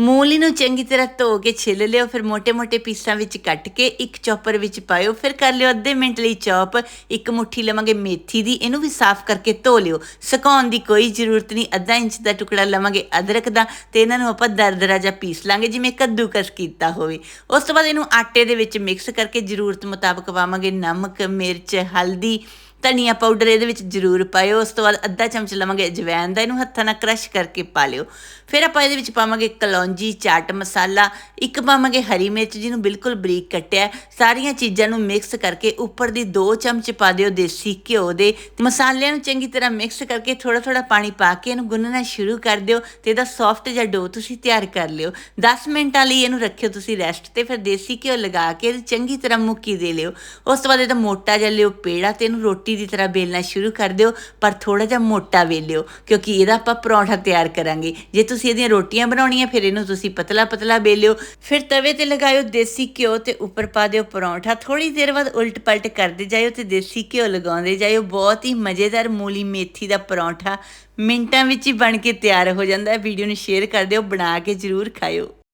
ਮੂਲੀ ਨੂੰ ਚੰਗੀ ਤਰ੍ਹਾਂ ਧੋ ਕੇ ਛਿੱਲ ਲਿਓ, ਫਿਰ ਮੋٹے-ਮੋٹے ਪੀਸਾਂ ਵਿੱਚ ਕੱਟ ਕੇ ਇੱਕ ਚੌਪਰ ਵਿੱਚ ਪਾਇਓ, ਫਿਰ ਕਰ ਲਿਓ ਅੱਧੇ ਮਿੰਟ ਲਈ ਚੌਪ। ਇੱਕ ਮੁੱਠੀ ਲਵਾਂਗੇ ਮੇਥੀ ਦੀ, ਇਹਨੂੰ ਵੀ ਸਾਫ਼ ਕਰਕੇ ਧੋ ਲਿਓ। ਸੁਕਾਉਣ ਦੀ ਕੋਈ ਜ਼ਰੂਰਤ ਨਹੀਂ, ਅੱਧਾ ਇੰਚ ਦਾ ਟੁਕੜਾ ਲਵਾਂਗੇ ਅਦਰਕ ਦਾ ਤੇ ਇਹਨਾਂ ਨੂੰ ਆਪਾਂ ਦਰਦਰਾ ਜਾਂ ਪੀਸ ਲਾਂਗੇ, ਜਿਵੇਂ ਕੱਦੂਕਸ ਕੀਤਾ ਹੋਵੇ। ਉਸ ਤੋਂ ਬਾਅਦ ਇਹਨੂੰ ਆਟੇ ਦੇ ਵਿੱਚ ਮਿਕਸ ਕਰਕੇ ਜ਼ਰੂਰਤ ਮੁਤਾਬਕ ਪਾਵਾਂਗੇ ਨਮਕ, ਮਿਰਚ, ਹਲਦੀ ਧਨੀਆ ਪਾਊਡਰ ਇਹਦੇ ਵਿੱਚ ਜ਼ਰੂਰ ਪਾਇਓ, ਉਸ ਤੋਂ ਬਾਅਦ ਅੱਧਾ ਚਮਚ ਲਵਾਂਗੇ ਅਜਵਾਇਣ ਦਾ, ਇਹਨੂੰ ਹੱਥਾਂ ਨਾਲ ਕ੍ਰਸ਼ ਕਰਕੇ ਪਾ ਲਿਓ। ਫਿਰ ਆਪਾਂ ਇਹਦੇ ਵਿੱਚ ਪਾਵਾਂਗੇ ਕਲੌਂਜੀ, ਚਾਟ ਮਸਾਲਾ, ਇੱਕ ਪਾਵਾਂਗੇ ਹਰੀ ਮਿਰਚ, ਜਿਹਨੂੰ ਬਿਲਕੁਲ ਬਰੀਕ ਕੱਟਿਆ ਸਾਰੀਆਂ ਚੀਜ਼ਾਂ ਨੂੰ ਮਿਕਸ ਕਰਕੇ ਉੱਪਰ ਦੀ 2 ਚਮਚ ਪਾ ਦਿਓ ਦੇਸੀ ਘਿਓ ਦੇ। ਮਸਾਲਿਆਂ ਨੂੰ ਚੰਗੀ ਤਰ੍ਹਾਂ ਮਿਕਸ ਕਰਕੇ ਥੋੜਾ ਥੋੜਾ ਪਾਣੀ ਪਾ ਕੇ ਇਹਨੂੰ ਗੁੰਨਣਾ ਸ਼ੁਰੂ ਕਰ ਦਿਓ ਤੇ ਇਹਦਾ ਸੌਫਟ ਜਿਹਾ ਡੋ ਤੁਸੀਂ ਤਿਆਰ ਕਰ ਲਿਓ। 10 ਮਿੰਟਾਂ ਲਈ ਇਹਨੂੰ ਰੱਖਿਓ ਤੁਸੀਂ ਰੈਸਟ ਤੇ, ਫਿਰ ਦੇਸੀ ਘਿਓ ਲਗਾ ਕੇ ਇਹਦੀ ਚੰਗੀ ਤਰ੍ਹਾਂ ਮੁੱਕੀ ਦੇ ਲਿਓ। ਉਸ ਤੋਂ ਬਾਅਦ ਇਹਦਾ ਮੋਟਾ ਜਿਹਾ ਲਿਓ ਪੇੜਾ ਤੇ ਇਹਨੂੰ ਰੋਟੀ ਦੀ ਤਰ੍ਹਾਂ ਵੇਲਣਾ ਸ਼ੁਰੂ ਕਰ ਦਿਓ, ਪਰ ਥੋੜਾ ਜਿਹਾ ਮੋਟਾ ਵੇਲਿਓ, ਕਿਉਂਕਿ ਇਹਦਾ ਆਪਾਂ ਪਰੌਂਠਾ ਤਿਆਰ ਕਰਾਂਗੇ। ਜੇ ਤੁਸੀਂ ਇਹਦੀਆਂ ਰੋਟੀਆਂ ਬਣਾਉਣੀਆਂ, ਫਿਰ ਇਹਨੂੰ ਤੁਸੀਂ ਪਤਲਾ ਪਤਲਾ ਵੇਲਿਓ। ਫਿਰ ਤਵੇ ਤੇ ਲਗਾਇਓ ਦੇਸੀ ਘਿਓ ਤੇ ਉੱਪਰ ਪਾ ਦਿਓ ਪਰੌਂਠਾ। ਥੋੜੀ ਦੇਰ ਬਾਅਦ ਉਲਟ ਪਲਟ ਕਰਦੇ ਜਾਇਓ ਤੇ ਦੇਸੀ ਘਿਓ ਲਗਾਉਂਦੇ ਜਾਇਓ। ਬਹੁਤ ਹੀ ਮਜ਼ੇਦਾਰ ਮੂਲੀ ਮੇਥੀ ਦਾ ਪਰੌਂਠਾ ਮਿੰਟਾਂ ਵਿੱਚ ਹੀ ਬਣ ਕੇ ਤਿਆਰ ਹੋ ਜਾਂਦਾ। ਹੈ ਵੀਡੀਓ ਨੂੰ ਸ਼ੇਅਰ ਕਰ ਦਿਓ, ਬਣਾ ਕੇ ਜ਼ਰੂਰ ਖਾਇਓ।